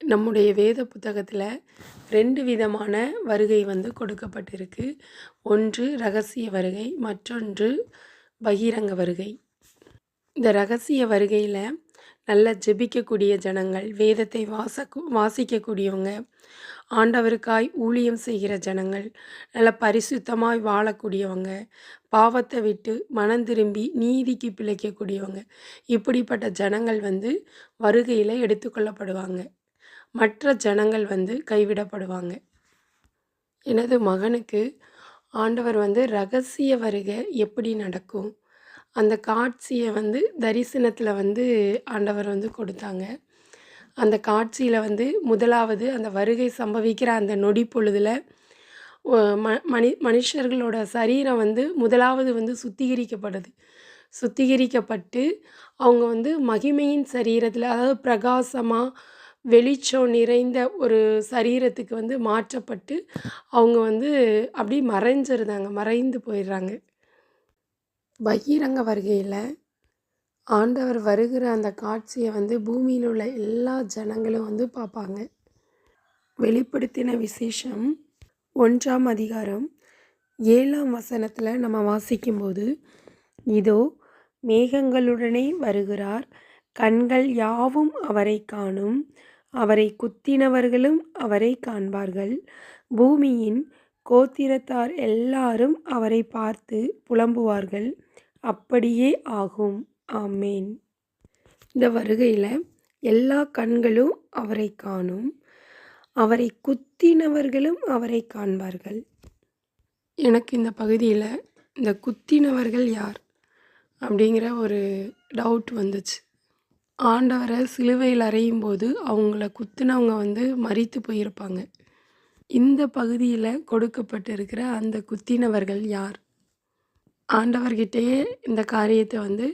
நம்முடைய வேத புத்தகத்தில் ரெண்டு விதமான வருகை வந்து கொடுக்கப்பட்டிருக்கு. ஒன்று ரகசிய வருகை மற்றொன்று பகிரங்க வருகை. இந்த ரகசிய வருகையில் நல்லா ஜெபிக்கக்கூடிய ஜனங்கள் வேதத்தை வாசக்கு வாசிக்கக்கூடியவங்க ஆண்டவருக்காய் ஊழியம் செய்கிற ஜனங்கள் நல்ல பரிசுத்தமாய் வாழக்கூடியவங்க பாவத்தை விட்டு மனம் திரும்பி நீதிக்கு பிழைக்கக்கூடியவங்க இப்படிப்பட்ட ஜனங்கள் வந்து வருகையில் எடுத்துக்கொள்ளப்படுவாங்க. மற்ற ஜனங்கள் வந்து கைவிடப்படுவாங்க. எனது மகனுக்கு ஆண்டவர் வந்து ரகசிய வருகை எப்படி நடக்கும்? அந்த காட்சியை வந்து தரிசனத்தில் வந்து ஆண்டவர் வந்து கொடுத்தாங்க. அந்த காட்சியில் வந்து முதலாவது அந்த வருகை சம்பவிக்கிற அந்த நொடி பொழுதில் ம மனி மனுஷர்களோட சரீரம் வந்து முதலாவது வந்து சுத்திகரிக்கப்படுது. சுத்திகரிக்கப்பட்டு அவங்க வந்து மகிமையின் சரீரத்தில் அதாவது பிரகாசமாக வெளிச்சம் நிறைந்த ஒரு சரீரத்துக்கு வந்து மாற்றப்பட்டு அவங்க வந்து அப்படி மறைஞ்சிருந்தாங்க மறைந்து போயிடுறாங்க. பகிரங்க வருகையில் ஆண்டவர் வருகிற அந்த காட்சியை வந்து பூமியில் உள்ள எல்லா ஜனங்களும் வந்து பார்ப்பாங்க. வெளிப்படுத்தின விசேஷம் ஒன்றாம் அதிகாரம் ஏழாம் வசனத்தில் நம்ம வாசிக்கும்போது இதோ மேகங்களுடனே வருகிறார் கண்கள் யாவும் அவரை காணும் அவரை குத்தினவர்களும் அவரை காண்பார்கள். பூமியின் கோத்திரத்தார் எல்லாரும் அவரை பார்த்து புலம்புவார்கள். அப்படியே ஆகும். ஆமேன். இந்த வருகையில் எல்லா கண்களும் அவரை காணும். அவரை குத்தினவர்களும் அவரை காண்பார்கள். எனக்கு இந்த பகுதியில் இந்த குத்தினவர்கள் யார்? அப்படிங்கிற ஒரு டவுட் வந்துச்சு. ஆண்டவரை சிலுவையில் அறையும் போது அவங்கள குத்துனவங்க வந்து மறித்து போயிருப்பாங்க. இந்த பகுதியில் கொடுக்கப்பட்டிருக்கிற அந்த குத்தினவர்கள் யார்? ஆண்டவர்கிட்டயே இந்த காரியத்தை வந்து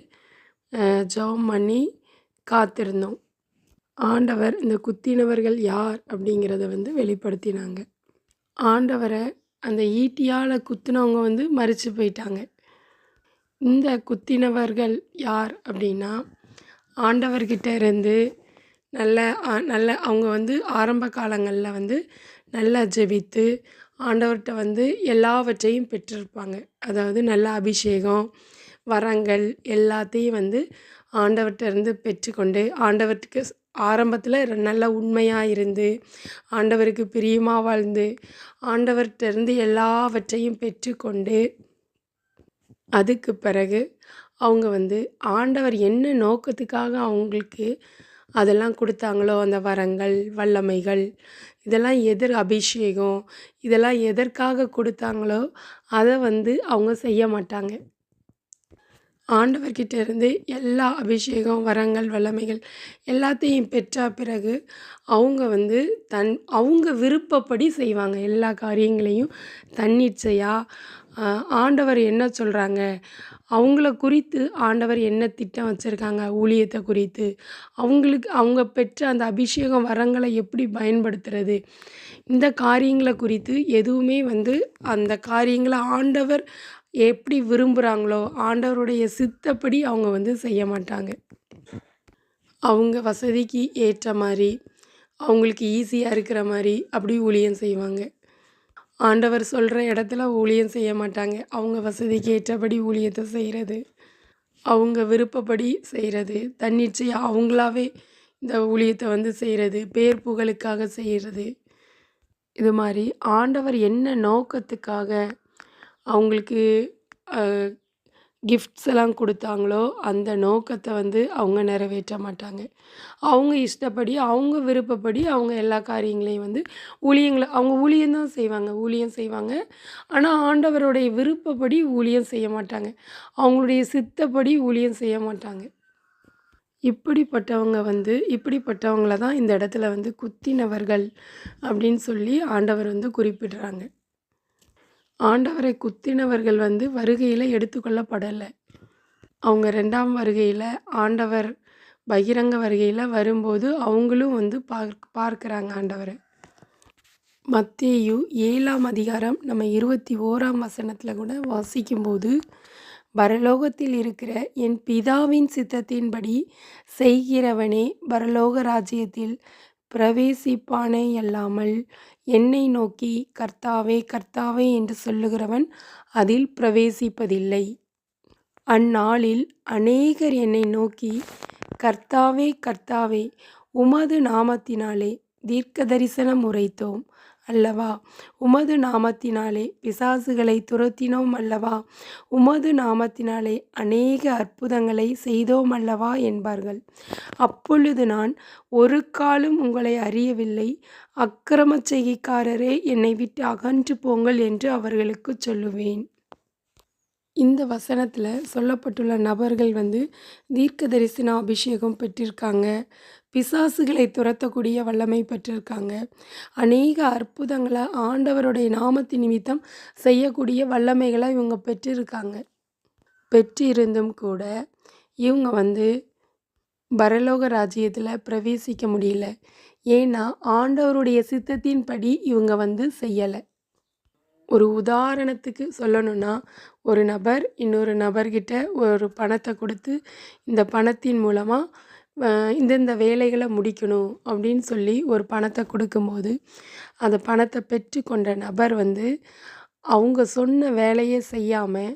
ஜெபம் பண்ணி காத்திருந்தோம். ஆண்டவர் இந்த குத்தினவர்கள் யார் அப்படிங்கிறத வந்து வெளிப்படுத்தினாங்க. ஆண்டவரை அந்த ஈட்டியால் குத்தினவங்க வந்து மறித்து போயிட்டாங்க. இந்த குத்தினவர்கள் யார் அப்படின்னா ஆண்டவர்கிட்ட இருந்து நல்ல நல்ல அவங்க வந்து ஆரம்ப காலங்களில் வந்து நல்லா ஜெபித்து ஆண்டவர்கிட்ட வந்து எல்லாவற்றையும் பெற்றிருப்பாங்க. அதாவது நல்ல அபிஷேகம் வரங்கள் எல்லாத்தையும் வந்து ஆண்டவர்கிட்ட இருந்து பெற்றுக்கொண்டு ஆண்டவர்க்கு ஆரம்பத்தில் நல்ல உண்மையாக இருந்து ஆண்டவருக்கு பிரியமாக வாழ்ந்து ஆண்டவர்கிட்ட இருந்து எல்லாவற்றையும் பெற்றுக்கொண்டு அதுக்கு பிறகு அவங்க வந்து ஆண்டவர் என்ன நோக்கத்துக்காக அவங்களுக்கு அதெல்லாம் கொடுத்தாங்களோ அந்த வரங்கள் வல்லமைகள் இதெல்லாம் எதிர் அபிஷேகம் இதெல்லாம் எதற்காக கொடுத்தாங்களோ அதை வந்து அவங்க செய்ய மாட்டாங்க. ஆண்டவர்கிட்ட இருந்து எல்லா அபிஷேகம் வரங்கள் வல்லமைகள் எல்லாத்தையும் பெற்ற பிறகு அவங்க வந்து தன் அவங்க விருப்பப்படி செய்வாங்க. எல்லா காரியங்களையும் தன்னிச்சையாக ஆண்டவர் என்ன சொல்கிறாங்க அவங்கள குறித்து ஆண்டவர் என்ன திட்டம் வச்சுருக்காங்க? ஊழியத்தை குறித்து. அவங்களுக்கு அவங்க பெற்ற அந்த அபிஷேகம் வரங்களை எப்படி பயன்படுத்துறது? இந்த காரியங்களை குறித்து எதுவுமே வந்து அந்த காரியங்களை ஆண்டவர் எப்படி விரும்புகிறாங்களோ ஆண்டவருடைய சித்தப்படி அவங்க வந்து செய்ய மாட்டாங்க. அவங்க வசதிக்கு ஏற்ற மாதிரி அவங்களுக்கு ஈஸியாக இருக்கிற மாதிரி அப்படி ஊழியம் செய்வாங்க. ஆண்டவர் சொல்கிற இடத்துல ஊழியம் செய்ய மாட்டாங்க. அவங்க வசதிக்கு ஏற்றபடி ஊழியத்தை செய்கிறது அவங்க விருப்பப்படி செய்கிறது தன்னிச்சையாக அவங்களாவே இந்த ஊழியத்தை வந்து செய்கிறது பேர் புகழுக்காக செய்கிறது இது மாதிரி ஆண்டவர் என்ன நோக்கத்துக்காக அவங்களுக்கு கிஃப்ட்ஸ் எல்லாம் கொடுத்தாங்களோ அந்த நோக்கத்தை வந்து அவங்க நிறைவேற்ற மாட்டாங்க. அவங்க இஷ்டப்படி அவங்க விருப்பப்படி அவங்க எல்லா காரியங்களையும் வந்து ஊழியங்களை அவங்க ஊழியம் தான் செய்வாங்க ஊழியம் செய்வாங்க. ஆனால் ஆண்டவருடைய விருப்பப்படி ஊழியம் செய்ய மாட்டாங்க. அவங்களுடைய சித்தப்படி ஊழியம் செய்ய மாட்டாங்க. இப்படிப்பட்டவங்க வந்து இப்படிப்பட்டவங்கள தான் இந்த இடத்துல வந்து குத்தினவர்கள் அப்படின்னு சொல்லி ஆண்டவர் வந்து குறிப்பிடுறாங்க. ஆண்டவரை குத்தினவர்கள் வந்து வருகையில் எடுத்துக்கொள்ளப்படலை. அவங்க ரெண்டாம் வருகையில் ஆண்டவர் பகிரங்க வருகையில் வரும்போது அவங்களும் வந்து பார்க் பார்க்குறாங்க ஆண்டவரை. மத்தேயு ஏழாம் அதிகாரம் நம்ம இருபத்தி ஓராம் வசனத்தில் கூட வாசிக்கும்போது பரலோகத்தில் இருக்கிற என் பிதாவின் சித்தத்தின்படி செய்கிறவனே பரலோக ராஜ்யத்தில் பிரவேசிப்பானே அல்லாமல் என்னை நோக்கி கர்த்தாவே கர்த்தாவே என்று சொல்லுகிறவன் அதில் பிரவேசிப்பதில்லை. அந்நாளில் அநேகர் என்னை நோக்கி கர்த்தாவே கர்த்தாவே உமது நாமத்தினாலே தீர்க்க தரிசனம் உரைத்தோம் அல்லவா? உமது நாமத்தினாலே பிசாசுகளை துரத்தினோம் அல்லவா? உமது நாமத்தினாலே அநேக அற்புதங்களை செய்தோம் அல்லவா என்பார்கள். அப்பொழுது நான் ஒரு காலும் உங்களை அறியவில்லை. அக்கிரமச் செய்கைக்காரரே என்னை விட்டு அகன்று போங்கள் என்று அவர்களுக்கு சொல்லுவேன். இந்த வசனத்தில் சொல்லப்பட்டுள்ள நபர்கள் வந்து தீர்க்க தரிசன அபிஷேகம் பெற்றிருக்காங்க. பிசாசுகளை துரத்தக்கூடிய வல்லமை பெற்றிருக்காங்க. அநேக அற்புதங்களை ஆண்டவருடைய நாமத்தின் நிமித்தம் செய்யக்கூடிய வல்லமைகளை இவங்க பெற்றிருக்காங்க. பெற்றிருந்தும் கூட இவங்க வந்து பரலோக ராஜ்யத்தில் பிரவேசிக்க முடியல. ஏன்னா ஆண்டவருடைய சித்தத்தின்படி இவங்க வந்து செய்யலை. ஒரு உதாரணத்துக்கு சொல்லணும்னா ஒரு நபர் இன்னொரு நபர்கிட்ட ஒரு பணத்தை கொடுத்து இந்த பணத்தின் மூலமாக இந்தந்த வேலைகளை முடிக்கணும் அப்படின்னு சொல்லி ஒரு பணத்தை கொடுக்கும்போது அந்த பணத்தை பெற்று கொண்ட நபர் வந்து அவங்க சொன்ன வேலையை செய்யாமல்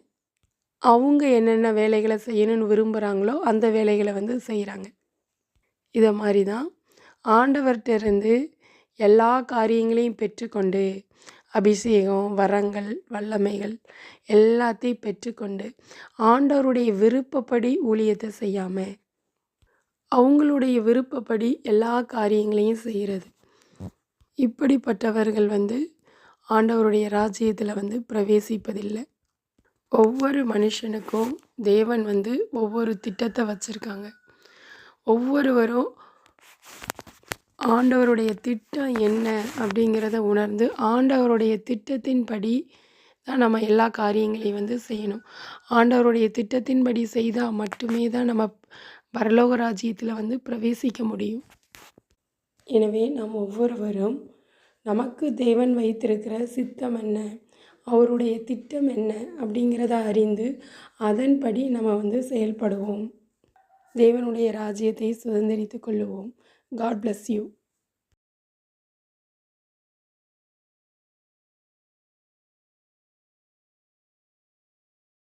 அவங்க என்னென்ன வேலைகளை செய்யணும்னு விரும்புகிறாங்களோ அந்த வேலைகளை வந்து செய்கிறாங்க இதை மாதிரி தான் ஆண்டவர்கிட்ட இருந்து எல்லா காரியங்களையும் பெற்றுக்கொண்டு அபிஷேகம் வரங்கள் வல்லமைகள் எல்லாத்தையும் பெற்றுக்கொண்டு ஆண்டவருடைய விருப்பப்படி ஊழியத்தை செய்யாமல் அவங்களுடைய விருப்பப்படி எல்லா காரியங்களையும் செய்கிறது. இப்படிப்பட்டவர்கள் வந்து ஆண்டவருடைய ராஜ்யத்தில் வந்து பிரவேசிப்பதில்லை. ஒவ்வொரு மனுஷனுக்கும் தேவன் வந்து ஒவ்வொரு திட்டத்தை வச்சுருக்காங்க. ஒவ்வொருவரும் ஆண்டவருடைய திட்டம் என்ன அப்படிங்கிறத உணர்ந்து ஆண்டவருடைய திட்டத்தின்படி தான் நம்ம எல்லா காரியங்களையும் வந்து செய்யணும். ஆண்டவருடைய திட்டத்தின்படி செய்தால் மட்டுமே தான் நம்ம பரலோக ராஜ்யத்தில் வந்து பிரவேசிக்க முடியும். எனவே நாம் ஒவ்வொருவரும் நமக்கு தேவன் வைத்திருக்கிற சித்தம் என்ன? அவருடைய திட்டம் என்ன? அப்படிங்கிறத அறிந்து அதன்படி நம்ம வந்து செயல்படுவோம். தேவனுடைய ராஜ்யத்தை சுதந்திரித்து கொள்ளுவோம். God bless you